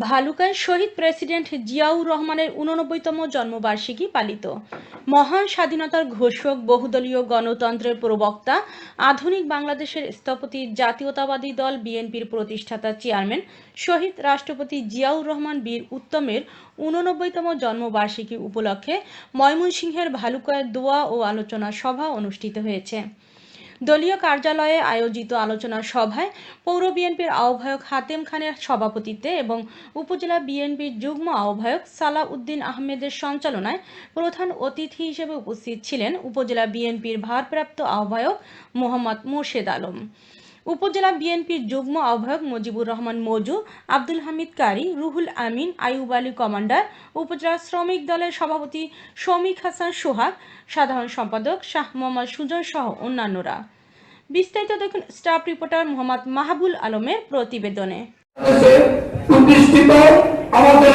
ভালুকায় শহীদ president Ziaur রহমানের উননব্বইতম জন্মবার্ষিকী পালিত। মহান স্বাধীনতার ঘোষক, বহুদলীয় গণতন্ত্রের প্রবক্তা, আধুনিক বাংলাদেশের স্থপতি, জাতীয়তাবাদী দল বিএনপির প্রতিষ্ঠাতা চেয়ারম্যান, শহীদ রাষ্ট্রপতি জিয়াউর রহমান বীর উত্তমের উননব্বইতম জন্মবার্ষিকী উপলক্ষে ময়মনসিংহের ভালুকায় দোয়া ও আলোচনা সভা অনুষ্ঠিত হয়েছে। দলীয় কার্যালয়ে আয়োজিত আলোচনা সভায় পৌর বিএনপির আহ্বায়ক হাতেম খানের সভাপতিত্বে এবং উপজেলা বিএনপির যুগ্ম আহ্বায়ক সালাউদ্দিন আহমেদের সঞ্চালনায় প্রধান অতিথি হিসেবে উপস্থিত ছিলেন উপজেলা বিএনপির ভারপ্রাপ্ত আহ্বায়ক মোহাম্মদ মোর্শেদ আলম। উপজেলা বিএনপির যুগ্ম আহ্বায়ক মুজিবুর রহমান মজু, আব্দুল হামিদ কারি, রুহুল আমিন, আইয়ুব আলী কমান্ডার, উপজেলা শ্রমিক দলের সভাপতি শমিক হাসান সোহাগ, সাধারণ সম্পাদক শাহ মোহাম্মদ সুজন সহ অন্যান্যরা। বিস্তারিত দেখুন স্টাফ রিপোর্টার মোহাম্মদ মাহবুল আলমের প্রতিবেদনে। আমাদের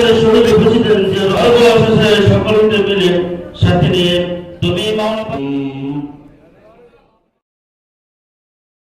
করে শরীরে বুঝিতেন যে সকলকে মিলে সাথে নিয়ে তুমি মাওলানা